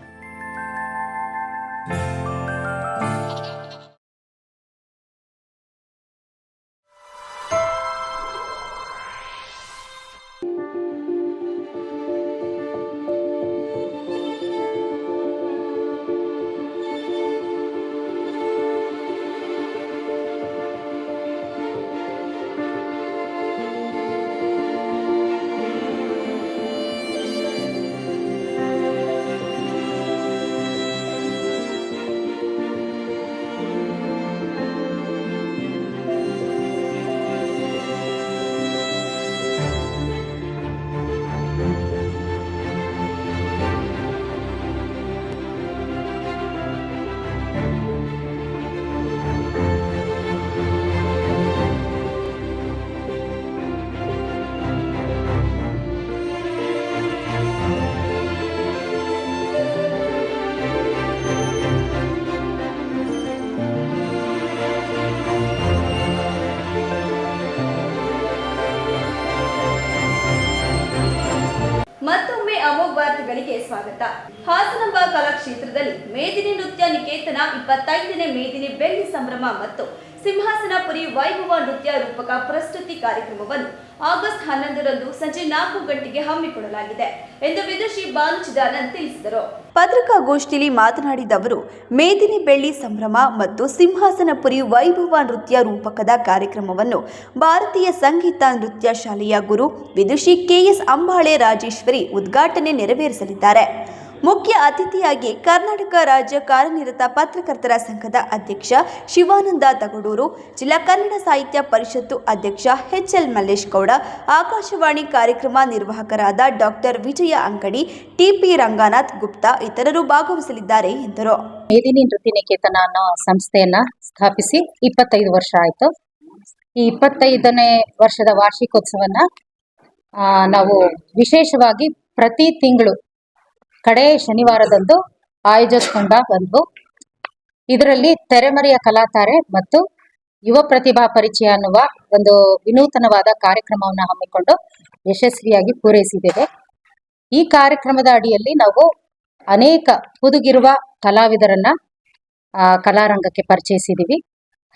[SPEAKER 12] ಇಪ್ಪತ್ತೈದನೇ ಮೇದಿನಿ ಬೆಳ್ಳಿ ಸಂಭ್ರಮ ಮತ್ತು ಸಿಂಹಾಸನಪುರಿ ವೈಭವ ನೃತ್ಯ ರೂಪಕ ಪ್ರಸ್ತುತಿ ಕಾರ್ಯಕ್ರಮವನ್ನು ಆಗಸ್ಟ್ ಹನ್ನೊಂದರಂದು ಸಂಜೆ ನಾಲ್ಕು ಗಂಟೆಗೆ ಹಮ್ಮಿಕೊಳ್ಳಲಾಗಿದೆ ಎಂದು ವಿದುಷಿ ಬಾನು ಚಿದಾನಂದ್ ತಿಳಿಸಿದರು
[SPEAKER 1] ಪತ್ರಿಕಾಗೋಷ್ಠಿಯಲ್ಲಿ ಮಾತನಾಡಿದ ಅವರು, ಮೇದಿನಿ ಬೆಳ್ಳಿ ಸಂಭ್ರಮ ಮತ್ತು ಸಿಂಹಾಸನಪುರಿ ವೈಭವ ನೃತ್ಯ ರೂಪಕದ ಕಾರ್ಯಕ್ರಮವನ್ನು ಭಾರತೀಯ ಸಂಗೀತ ನೃತ್ಯ ಶಾಲೆಯ ಗುರು ವಿದುಷಿ ಕೆಎಸ್ ಅಂಬಾಳೆ ರಾಜೇಶ್ವರಿ ಉದ್ಘಾಟನೆ ನೆರವೇರಿಸಲಿದ್ದಾರೆ. ಮುಖ್ಯ ಅತಿಥಿಯಾಗಿ ಕರ್ನಾಟಕ ರಾಜ್ಯ ಕಾರ್ಯನಿರತ ಪತ್ರಕರ್ತರ ಸಂಘದ ಅಧ್ಯಕ್ಷ ಶಿವಾನಂದ ತಗಡೂರು, ಜಿಲ್ಲಾ ಕನ್ನಡ ಸಾಹಿತ್ಯ ಪರಿಷತ್ತು ಅಧ್ಯಕ್ಷ ಎಚ್ಎಲ್ ಮಲ್ಲೇಶ್ ಗೌಡ, ಆಕಾಶವಾಣಿ ಕಾರ್ಯಕ್ರಮ ನಿರ್ವಾಹಕರಾದ ಡಾಕ್ಟರ್ ವಿಜಯ ಅಂಗಡಿ, ಟಿಪಿ ರಂಗನಾಥ್ ಗುಪ್ತಾ ಇತರರು ಭಾಗವಹಿಸಲಿದ್ದಾರೆ ಎಂದರು.
[SPEAKER 13] ಮೇದಿನಿ ನೃತ್ಯ ನಿಕೇತನ ಅನ್ನೋ ಸಂಸ್ಥೆಯನ್ನ ಸ್ಥಾಪಿಸಿ ಇಪ್ಪತ್ತೈದು ವರ್ಷ ಆಯ್ತು. ಈ ಇಪ್ಪತ್ತೈದನೇ ವರ್ಷದ ವಾರ್ಷಿಕೋತ್ಸವನ್ನ ನಾವು ವಿಶೇಷವಾಗಿ ಪ್ರತಿ ತಿಂಗಳು ಕಡೆ ಶನಿವಾರದಂದು ಆಯೋಜಿಸಿಕೊಂಡ ಬಂದು ಇದರಲ್ಲಿ ತೆರೆಮರೆಯ ಕಲಾತಾರೆ ಮತ್ತು ಯುವ ಪ್ರತಿಭಾ ಪರಿಚಯ ಅನ್ನುವ ಒಂದು ವಿನೂತನವಾದ ಕಾರ್ಯಕ್ರಮವನ್ನು ಹಮ್ಮಿಕೊಂಡು ಯಶಸ್ವಿಯಾಗಿ ಪೂರೈಸಿದ್ದೇವೆ. ಈ ಕಾರ್ಯಕ್ರಮದ ಅಡಿಯಲ್ಲಿ ನಾವು ಅನೇಕ ಹುದುಗಿರುವ ಕಲಾವಿದರನ್ನ ಕಲಾರಂಗಕ್ಕೆ ಪರಿಚಯಿಸಿದ್ದೀವಿ.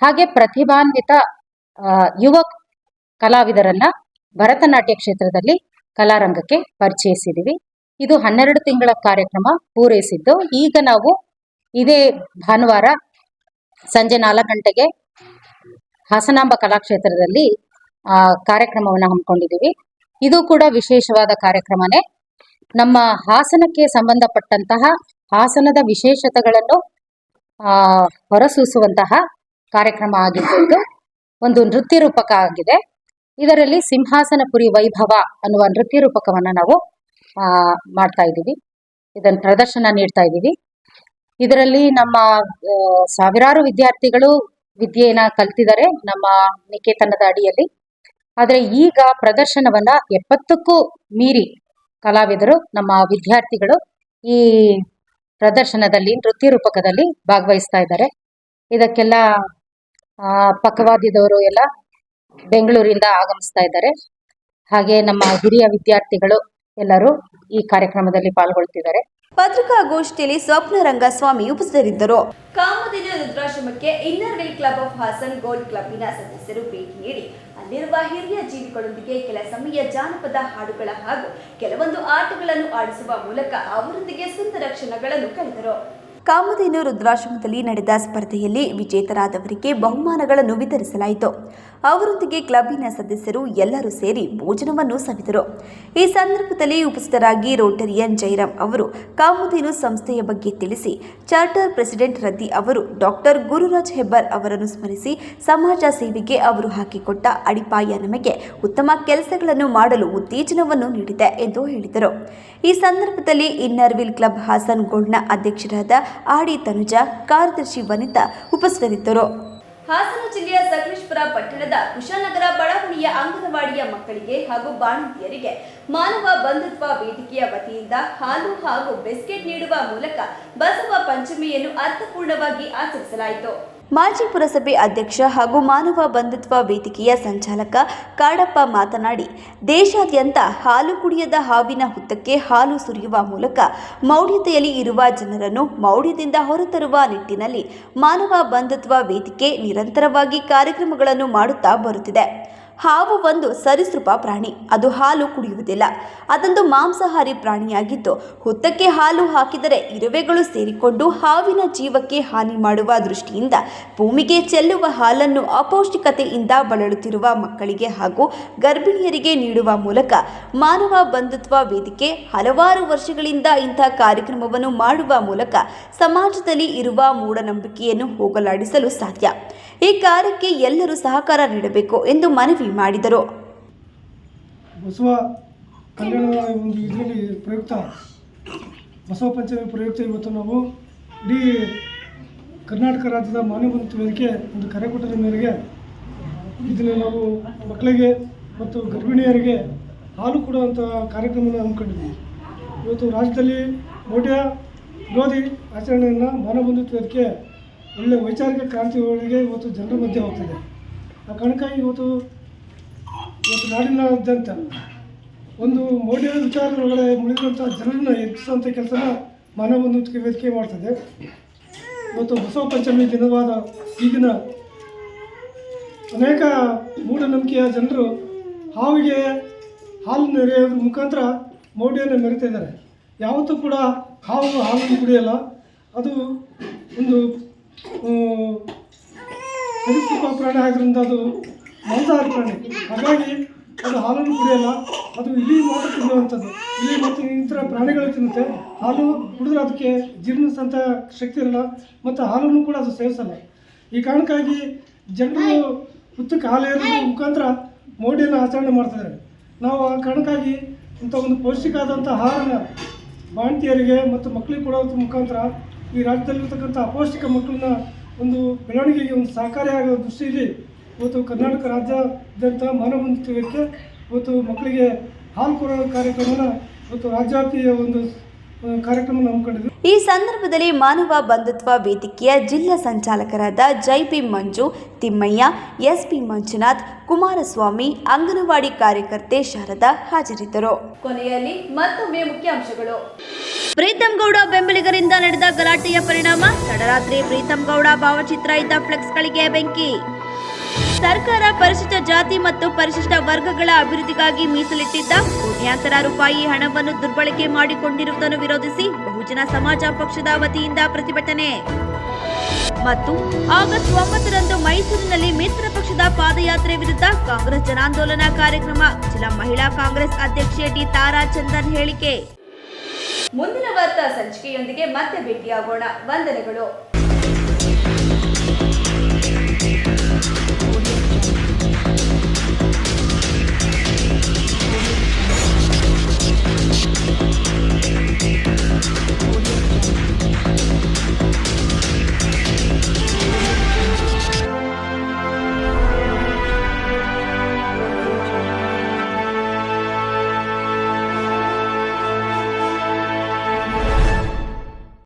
[SPEAKER 13] ಹಾಗೆ ಪ್ರತಿಭಾನ್ವಿತ ಯುವ ಕಲಾವಿದರನ್ನ ಭರತನಾಟ್ಯ ಕ್ಷೇತ್ರದಲ್ಲಿ ಕಲಾರಂಗಕ್ಕೆ ಪರಿಚಯಿಸಿದ್ದೀವಿ. ಇದು ಹನ್ನೆರಡು ತಿಂಗಳ ಕಾರ್ಯಕ್ರಮ ಪೂರೈಸಿದ್ದು. ಈಗ ನಾವು ಇದೇ ಭಾನುವಾರ ಸಂಜೆ ನಾಲ್ಕು ಗಂಟೆಗೆ ಹಾಸನಾಂಬ ಕಲಾಕ್ಷೇತ್ರದಲ್ಲಿ, ಆ, ಕಾರ್ಯಕ್ರಮವನ್ನು ಹಮ್ಮಿಕೊಂಡಿದ್ದೀವಿ. ಇದು ಕೂಡ ವಿಶೇಷವಾದ ಕಾರ್ಯಕ್ರಮನೇ. ನಮ್ಮ ಹಾಸನಕ್ಕೆ ಸಂಬಂಧಪಟ್ಟಂತಹ ಹಾಸನದ ವಿಶೇಷತೆಗಳನ್ನು, ಆ, ಹೊರಸೂಸುವಂತಹ ಕಾರ್ಯಕ್ರಮ ಆಗಿದ್ದು ಒಂದು ನೃತ್ಯ ರೂಪಕ ಆಗಿದೆ. ಇದರಲ್ಲಿ ಸಿಂಹಾಸನಪುರಿ ವೈಭವ ಅನ್ನುವ ನೃತ್ಯ ರೂಪಕವನ್ನು ನಾವು ಮಾಡ್ತಾ ಇದ್ದೀವಿ. ಇದನ್ನ ಪ್ರದರ್ಶನ ನೀಡ್ತಾ ಇದ್ದೀವಿ. ಇದರಲ್ಲಿ ನಮ್ಮ ಸಾವಿರಾರು ವಿದ್ಯಾರ್ಥಿಗಳು ವಿದ್ಯೆಯನ್ನ ಕಲ್ತಿದ್ದಾರೆ ನಮ್ಮ ನಿಕೇತನದ ಅಡಿಯಲ್ಲಿ. ಆದರೆ ಈಗ ಪ್ರದರ್ಶನವನ್ನ ಎಪ್ಪತ್ತಕ್ಕೂ ಮೀರಿ ಕಲಾವಿದರು, ನಮ್ಮ ವಿದ್ಯಾರ್ಥಿಗಳು ಈ ಪ್ರದರ್ಶನದಲ್ಲಿ, ನೃತ್ಯ ರೂಪಕದಲ್ಲಿ ಭಾಗವಹಿಸ್ತಾ ಇದ್ದಾರೆ. ಇದಕ್ಕೆಲ್ಲ ಪಕ್ಕವಾದಿದವರು ಎಲ್ಲ
[SPEAKER 4] ಬೆಂಗಳೂರಿಂದ ಆಗಮಿಸ್ತಾ ಇದ್ದಾರೆ. ಹಾಗೆ ನಮ್ಮ ಹಿರಿಯ ವಿದ್ಯಾರ್ಥಿಗಳು ಎಲ್ಲರೂ ಈ ಕಾರ್ಯಕ್ರಮದಲ್ಲಿ ಪಾಲ್ಗೊಳ್ತಿದ್ದಾರೆ.
[SPEAKER 1] ಪತ್ರಿಕಾಗೋಷ್ಠಿಯಲ್ಲಿ ಸ್ವಪ್ನ ರಂಗಸ್ವಾಮಿ ಉಪಸ್ಥಿತರಿದ್ದರು.
[SPEAKER 2] ಕಾಮದಿನ ರುದ್ರಾಶ್ರಮಕ್ಕೆ inner wheel club of Hassan gold ಕ್ಲಬ್ನ ಸದಸ್ಯರು ಭೇಟಿ ನೀಡಿ, ಅಲ್ಲಿರುವ ಹಿರಿಯ ಜೀವಿಗಳೊಂದಿಗೆ ಕೆಲ ಸಮಯ ಜಾನಪದ ಹಾಡುಗಳ ಹಾಗೂ ಕೆಲವೊಂದು ಆಟಗಳನ್ನು ಆಡಿಸುವ ಮೂಲಕ ಅವರೊಂದಿಗೆ ಸುಂದರ ಕ್ಷಣಗಳನ್ನು ಕಳೆದರು.
[SPEAKER 1] ಕಾಮಧೇನು ರುದ್ರಾಶ್ರಮದಲ್ಲಿ ನಡೆದ ಸ್ಪರ್ಧೆಯಲ್ಲಿ ವಿಜೇತರಾದವರಿಗೆ ಬಹುಮಾನಗಳನ್ನು ವಿತರಿಸಲಾಯಿತು. ಅವರೊಂದಿಗೆ ಕ್ಲಬ್ಬಿನ ಸದಸ್ಯರು ಎಲ್ಲರೂ ಸೇರಿ ಭೋಜನವನ್ನು ಸವಿದರು. ಈ ಸಂದರ್ಭದಲ್ಲಿ ಉಪಸ್ಥಿತರಾಗಿ ರೋಟರಿಯನ್ ಜೈರಾಮ್ ಅವರು ಕಾಮಧೇನು ಸಂಸ್ಥೆಯ ಬಗ್ಗೆ ತಿಳಿಸಿ, ಚಾರ್ಟರ್ ಪ್ರೆಸಿಡೆಂಟ್ ರದ್ದಿ ಅವರು ಡಾಕ್ಟರ್ ಗುರುರಾಜ್ ಹೆಬ್ಬರ್ ಅವರನ್ನು ಸ್ಮರಿಸಿ, ಸಮಾಜ ಸೇವೆಗೆ ಅವರು ಹಾಕಿಕೊಟ್ಟ ಅಡಿಪಾಯ ನಮಗೆ ಉತ್ತಮ ಕೆಲಸಗಳನ್ನು ಮಾಡಲು ಉತ್ತೇಜನವನ್ನು ನೀಡಿದೆ ಎಂದು ಹೇಳಿದರು. ಈ ಸಂದರ್ಭದಲ್ಲಿ ಇನ್ನರ್ವಿಲ್ ಕ್ಲಬ್ ಹಾಸನ್ ಗೋಲ್ಡ್ನ ಅಧ್ಯಕ್ಷರಾದ ಆಡಿ ತನುಜಾ ಕಾರ್ಯದರ್ಶಿ ವನಿತಾ ಉಪಸ್ಥಿತರಿದ್ದರು.
[SPEAKER 2] ಹಾಸನ ಜಿಲ್ಲೆಯ ಸಕಲೇಶ್ಪುರ ಪಟ್ಟಣದ ಕುಶಾಲನಗರ ಬಡಾವಣೆಯ ಅಂಗನವಾಡಿಯ ಮಕ್ಕಳಿಗೆ ಹಾಗೂ ಬಾಣಂತಿಯರಿಗೆ ಮಾನವ ಬಂಧುತ್ವ ವೇದಿಕೆಯ ವತಿಯಿಂದ ಹಾಲು ಹಾಗೂ ಬಿಸ್ಕೆಟ್ ನೀಡುವ ಮೂಲಕ ಬಸವ ಪಂಚಮಿಯನ್ನು ಅರ್ಥಪೂರ್ಣವಾಗಿ ಆಚರಿಸಲಾಯಿತು.
[SPEAKER 1] ಮಾಜಿ ಪುರಸಭೆ ಅಧ್ಯಕ್ಷ ಹಾಗೂ ಮಾನವ ಬಂಧುತ್ವ ವೇದಿಕೆಯ ಸಂಚಾಲಕ ಕಾಡಪ್ಪ ಮಾತನಾಡಿ, ದೇಶಾದ್ಯಂತ ಹಾಲು ಕುಡಿಯದ ಹಾವಿನ ಹುತ್ತಕ್ಕೆ ಹಾಲು ಸುರಿಯುವ ಮೂಲಕ ಮೌಢ್ಯತೆಯಲ್ಲಿ ಇರುವ ಜನರನ್ನು ಮೌಢ್ಯದಿಂದ ಹೊರತರುವ ನಿಟ್ಟಿನಲ್ಲಿ ಮಾನವ ಬಂಧುತ್ವ ವೇದಿಕೆ ನಿರಂತರವಾಗಿ ಕಾರ್ಯಕ್ರಮಗಳನ್ನು ಮಾಡುತ್ತಾ ಬರುತ್ತಿದೆ. ಹಾವು ಒಂದು ಸರಿಸೃಪ ಪ್ರಾಣಿ. ಅದು ಹಾಲು ಕುಡಿಯುವುದಿಲ್ಲ. ಅದೊಂದು ಮಾಂಸಾಹಾರಿ ಪ್ರಾಣಿಯಾಗಿದ್ದು, ಹುತ್ತಕ್ಕೆ ಹಾಲು ಹಾಕಿದರೆ ಇರುವೆಗಳು ಸೇರಿಕೊಂಡು ಹಾವಿನ ಜೀವಕ್ಕೆ ಹಾನಿ ಮಾಡುವ ದೃಷ್ಟಿಯಿಂದ ಭೂಮಿಗೆ ಚೆಲ್ಲುವ ಹಾಲನ್ನು ಅಪೌಷ್ಟಿಕತೆಯಿಂದ ಬಳಲುತ್ತಿರುವ ಮಕ್ಕಳಿಗೆ ಹಾಗೂ ಗರ್ಭಿಣಿಯರಿಗೆ ನೀಡುವ ಮೂಲಕ ಮಾನವ ಬಂಧುತ್ವ ವೇದಿಕೆ, ಹಲವಾರು ವರ್ಷಗಳಿಂದ ಇಂಥ ಕಾರ್ಯಕ್ರಮವನ್ನು ಮಾಡುವ ಮೂಲಕ ಸಮಾಜದಲ್ಲಿ ಇರುವ ಮೂಢನಂಬಿಕೆಯನ್ನು ಹೋಗಲಾಡಿಸಲು ಸಾಧ್ಯ. ಈ ಕಾರ್ಯಕ್ಕೆ ಎಲ್ಲರೂ ಸಹಕಾರ ನೀಡಬೇಕು ಎಂದು ಮನವಿ ಮಾಡಿದರು.
[SPEAKER 14] ಬಸವ ಕಲ್ಯಾಣ ಒಂದು ಇದರಲ್ಲಿ ಪ್ರಯುಕ್ತ, ಬಸವ ಪಂಚಮಿ ಪ್ರಯುಕ್ತ ಇವತ್ತು ನಾವು ಇಡೀ ಕರ್ನಾಟಕ ರಾಜ್ಯದ ಮಾನವ ವೇದಿಕೆ ಒಂದು ಕರೆ ಕೊಟ್ಟದ ಮೇರೆಗೆ ಇದನ್ನು ನಾವು ಮಕ್ಕಳಿಗೆ ಮತ್ತು ಗರ್ಭಿಣಿಯರಿಗೆ ಹಾಲು ಕೊಡುವಂಥ ಕಾರ್ಯಕ್ರಮವನ್ನು ಹಮ್ಮಿಕೊಂಡಿದ್ವಿ ಇವತ್ತು ರಾಜ್ಯದಲ್ಲಿ ಮೋಟ್ಯ ವಿರೋಧಿ ಆಚರಣೆಯನ್ನು ಮಾನವ ವೇದಿಕೆ ಒಳ್ಳೆಯ ವೈಚಾರಿಕ ಕ್ರಾಂತಿಗಳಿಗೆ ಇವತ್ತು ಜನರ ಮಧ್ಯೆ ಹೋಗ್ತಿದೆ. ಆ ಕಾರಣಕ್ಕಾಗಿ ಇವತ್ತು ಇವತ್ತು ನಾಡಿನಾದ್ಯಂತ ಒಂದು ಮೌಢ್ಯ ವಿಚಾರದೊಳಗಡೆ ಮುಳುಗಿದಂಥ ಜನರನ್ನ ಹೆಚ್ಚಿಸುವಂಥ ಕೆಲಸನ ಮಾನವ ವೇದಿಕೆ ಮಾಡ್ತದೆ. ಇವತ್ತು ಬಸವ ಪಂಚಮಿ ದಿನವಾದ ಈಗಿನ ಅನೇಕ ಮೂಢನಂಬಿಕೆಯ ಜನರು ಹಾವಿಗೆ ಹಾಲು ನೆರೆಯೋದ್ರ ಮುಖಾಂತರ ಮೌಢ್ಯನ ಮೆರಿತಾ ಇದ್ದಾರೆ ಯಾವತ್ತೂ ಕೂಡ ಹಾವು ಹಾಲನ್ನು ಕುಡಿಯಲ್ಲ. ಅದು ಒಂದು ಸರೀಸೃಪ ಪ್ರಾಣಿ ಆಗಿರೋದ್ರಿಂದ ಅದು ಮಾಂಸಾಹಾರಿ ಪ್ರಾಣಿ. ಹಾಗಾಗಿ ಅದು ಹಾಲನ್ನು ಕುಡಿಯಲ್ಲ, ಅದು ಇಲ್ಲಿ ಮಾತ್ರ ತಿನ್ನುವಂಥದ್ದು ಇಲ್ಲಿ ಮತ್ತು ಇತರ ಪ್ರಾಣಿಗಳು ತಿನ್ನುತ್ತೆ. ಹಾಲು ಕುಡಿದ್ರೆ ಅದಕ್ಕೆ ಜೀರ್ಣಿಸಂಥ ಶಕ್ತಿ ಇರಲ್ಲ, ಮತ್ತು ಹಾಲನ್ನು ಕೂಡ ಅದು ಸೇವಿಸಲ್ಲ. ಈ ಕಾರಣಕ್ಕಾಗಿ ಜನರು ಹುತ್ತಕ್ಕೆ ಹಾಲು ಏರೋದ್ರ ಮುಖಾಂತರ ಮೌಢ್ಯನ ಆಚರಣೆ ಮಾಡ್ತಿದ್ದಾರೆ. ನಾವು ಆ ಕಾರಣಕ್ಕಾಗಿ ಇಂಥ ಒಂದು ಪೌಷ್ಟಿಕ ಆದಂಥ ಆಹಾರನ ಬಾಣತಿಯರಿಗೆ ಮತ್ತು ಮಕ್ಕಳಿಗೆ ಕೊಡೋದ್ರ ಮುಖಾಂತರ ಈ ರಾಜ್ಯದಲ್ಲಿರ್ತಕ್ಕಂಥ ಅಪೌಷ್ಟಿಕ ಮಕ್ಕಳನ್ನ ಒಂದು ಬೆಳವಣಿಗೆಗೆ ಒಂದು ಸಹಕಾರಿಯಾಗೋ ದೃಷ್ಟಿಯಲ್ಲಿ ಇವತ್ತು ಕರ್ನಾಟಕ ರಾಜ್ಯಾದ್ಯಂತ ಮಾನವ ಮಂದಿತ್ವಕ್ಕೆ ಇವತ್ತು ಮಕ್ಕಳಿಗೆ ಹಾಲು ಕೊಡೋ ಕಾರ್ಯಕ್ರಮನ ಇವತ್ತು ರಾಜ್ಯವ್ಯಾಪಿಯ ಒಂದು ಕಾರ್ಯಕ್ರಮ
[SPEAKER 1] ಈ ಸಂದರ್ಭದಲ್ಲಿ ಮಾನವ ಬಂಧುತ್ವ ವೇದಿಕೆಯ ಜಿಲ್ಲಾ ಸಂಚಾಲಕರಾದ J P Manju, Thimmaiah S P Manjunath, Kumaraswamy, anganwadi ಕಾರ್ಯಕರ್ತೆ ಶಾರದಾ ಹಾಜರಿದ್ದರು.
[SPEAKER 2] ಕೊನೆಯಲ್ಲಿ ಮತ್ತೊಮ್ಮೆ ಮುಖ್ಯಾಂಶಗಳು
[SPEAKER 1] ಪ್ರೀತಂ ಗೌಡ ಬೆಂಬಲಿಗರಿಂದ ನಡೆದ ಗಲಾಟೆಯ ಪರಿಣಾಮ, ತಡರಾತ್ರಿ ಪ್ರೀತಂ ಗೌಡ ಭಾವಚಿತ್ರ ಇದ್ದ ಫ್ಲೆಕ್ಸ್ಗಳಿಗೆ ಬೆಂಕಿ. ಸರ್ಕಾರ ಪರಿಶಿಷ್ಟ ಜಾತಿ ಮತ್ತು ಪರಿಶಿಷ್ಟ ವರ್ಗಗಳ ಅಭಿವೃದ್ಧಿಗಾಗಿ ಮೀಸಲಿಟ್ಟಿದ್ದ ಕೋಟ್ಯಾಂತರ ರೂಪಾಯಿ ಹಣವನ್ನು ದುರ್ಬಳಕೆ ಮಾಡಿಕೊಂಡಿರುವುದನ್ನು ವಿರೋಧಿಸಿ ಬಹುಜನ ಸಮಾಜ ಪಕ್ಷದ ವತಿಯಿಂದ ಪ್ರತಿಭಟನೆ. ಮತ್ತು ಆಗಸ್ಟ್ ಒಂಬತ್ತರಂದು ಮೈಸೂರಿನಲ್ಲಿ ಮಿತ್ರ ಪಕ್ಷದ ಪಾದಯಾತ್ರೆ ವಿರುದ್ಧ ಕಾಂಗ್ರೆಸ್ ಜನಾಂದೋಲನ ಕಾರ್ಯಕ್ರಮ, ಜಿಲ್ಲಾ ಮಹಿಳಾ ಕಾಂಗ್ರೆಸ್ ಅಧ್ಯಕ್ಷೆ ಡಿ ತಾರಾ ಚಂದನ್ ಹೇಳಿಕೆ.
[SPEAKER 2] ಮುಂದಿನ ವಾರ್ತಾ ಸಂಚಿಕೆಯೊಂದಿಗೆ ಮತ್ತೆ ಭೇಟಿಯಾಗೋಣ. ವಂದನೆಗಳು.